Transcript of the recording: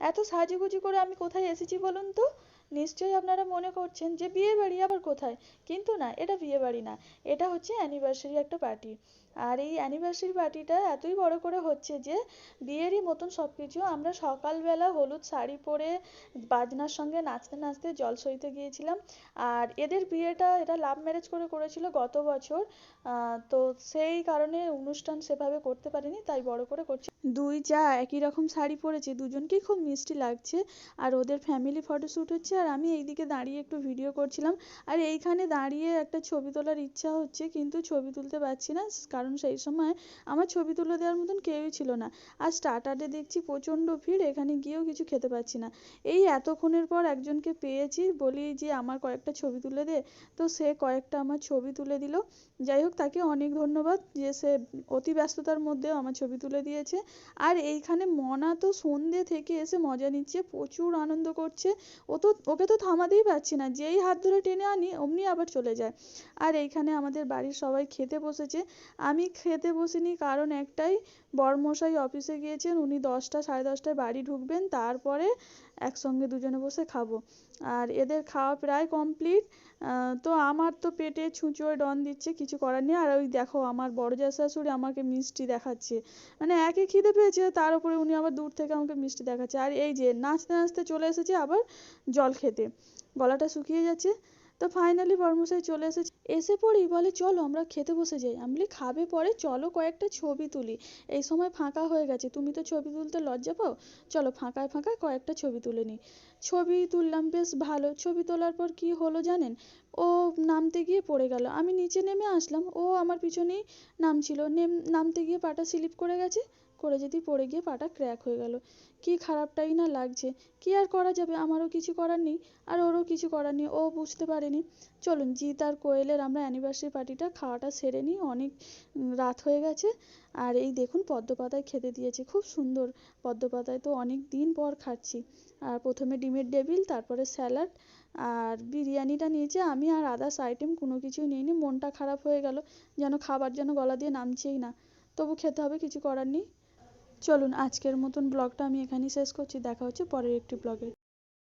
এত সাজুগুজু করে আমি কোথায় এসেছি বলুন তো? নিশ্চয়ই আপনারা মনে করছেন যে বিয়ে বাড়ি আবার কোথায়? কিন্তু না, এটা বিয়ে বাড়ি না, এটা হচ্ছে অ্যানিভার্সারি একটা পার্টি আর এই অ্যানিভার্সারি পার্টিটা এতই বড় করে হচ্ছে যে বিয়েরই মতন সব কিছু আমরা সকালবেলা হলুদ শাড়ি পরে বাজনার সঙ্গে নাচতে নাচতে জল সইতে গিয়েছিলাম। আর এদের বিয়েটা এটা লাভ ম্যারেজ করে করেছিল গত বছর। তো সেই কারণে অনুষ্ঠান সেভাবে করতে পারিনি, তাই বড় করে করছি। দুই যা একই রকম শাড়ি পরেছে, দুজনকেই খুব মিষ্টি লাগছে। আর ওদের ফ্যামিলি ফটোশ্যুট হচ্ছে আর আমি এইদিকে দাঁড়িয়ে একটু ভিডিও করছিলাম। আর এইখানে দাঁড়িয়ে একটা ছবি তোলার ইচ্ছা হচ্ছে, কিন্তু ছবি তুলতে পারছি না, কারণ সেই সময় আমার ছবি তুলে দেওয়ার মতন কেউই ছিল না। আর স্টার্টারে দেখছি প্রচণ্ড ভিড়, এখানে গিয়েও কিছু খেতে পাচ্ছি না। এই এতক্ষণের পর একজনকে পেয়েছি, বলি যে আমার কয়েকটা ছবি তুলে দে। তো সে কয়েকটা আমার ছবি তুলে দিল। যাই হোক, তাকে অনেক ধন্যবাদ যে সে অতি ব্যস্ততার মধ্যেও আমার ছবি তুলে দিয়েছে। আর এইখানে মনা তো সন্ধ্যে থেকে এসে মজা নিচ্ছে, প্রচুর আনন্দ করছে। ও তো ওকে তো থামাতেই পারছি না। যেই হাত ধরে টেনে আনি, অমনি আবার চলে যায়। আর এইখানে আমাদের বাড়ির সবাই খেতে বসেছে। আমি খেতে বসিনি, কারণ একটাই বরমশাই অফিসে গিয়েছেন, উনি দশটা, সাড়ে দশটায় বাড়ি ঢুকবেন। তারপরে একসঙ্গে দুজনে বসে খাব। আর এদের খাওয়া প্রায় কমপ্লিট তো আমার তো পেটে ছুঁচোয় ডন দিচ্ছে, কিছু করার নেই। আর ওই দেখো আমার বড় জা শাশুড়ি আমাকে মিষ্টি দেখাচ্ছে। মানে একই খিদে পেয়েছে, তার উপরে উনি আবার দূর থেকে আমাকে মিষ্টি দেখাচ্ছে। আর এই যে নাচতে নাচতে চলে এসেছে আবার জল খেতে। গলাটা শুকিয়ে যাচ্ছে। তো ফাইনালি বর্মশাই চলে এসেছে। এসে পরেই বলে, চলো আমরা খেতে বসে যাই। আমি বলি, খাবে পরে, চলো কয়েকটা ছবি তুলি। এই সময় ফাঁকা হয়ে গেছে। তুমি তো ছবি তুলতে লজ্জা পাও? চলো ফাঁকায় ফাঁকায় কয়েকটা ছবি তুলে নিই। ছবি তুললাম, বেশ ভালো। ছবি তোলার পর কি হলো জানেন? ও নামতে গিয়ে পড়ে গেল। আমি নিচে নেমে আসলাম। ও আমার পিছনেই নামছিল। নেম, নামতে গিয়ে পাটা স্লিপ করে গেছে। করে যদি পড়ে গিয়ে পাটা ক্র্যাক হয়ে গেল। কি খারাপটাই না লাগছে। কি আর করা যাবে? আমারও কিছু করার নেই। আর ওরও কিছু করার নেই। ও বুঝতে পারেনি। চলুন, জিৎ আর কোয়েলের আমরা অ্যানিভার্সারি পার্টিটা খাওয়াটা সেরে নিই। অনেক রাত হয়ে গেছে। আর এই দেখুন, পদ্ম পাতায় খেতে দিয়েছে। খুব সুন্দর। পদ্ম পাতায় তো অনেক দিন পর খাচ্ছি। আর প্রথমে ডিমের ডেভিল তারপরে স্যালাড আর বিরিয়ানিটা নিয়েছে আমি আর আদার্স আইটেম কোনো কিছুই নিইনি। মনটা খারাপ হয়ে গেল। যেন খাবার যেন গলা দিয়ে নামছেই না। তবু খেতে হবে, কিছু করার নেই। চলুন আজকের মতন ব্লগটা আমি এখানেই শেষ করছি। দেখা হচ্ছে পরের একটি ব্লগে।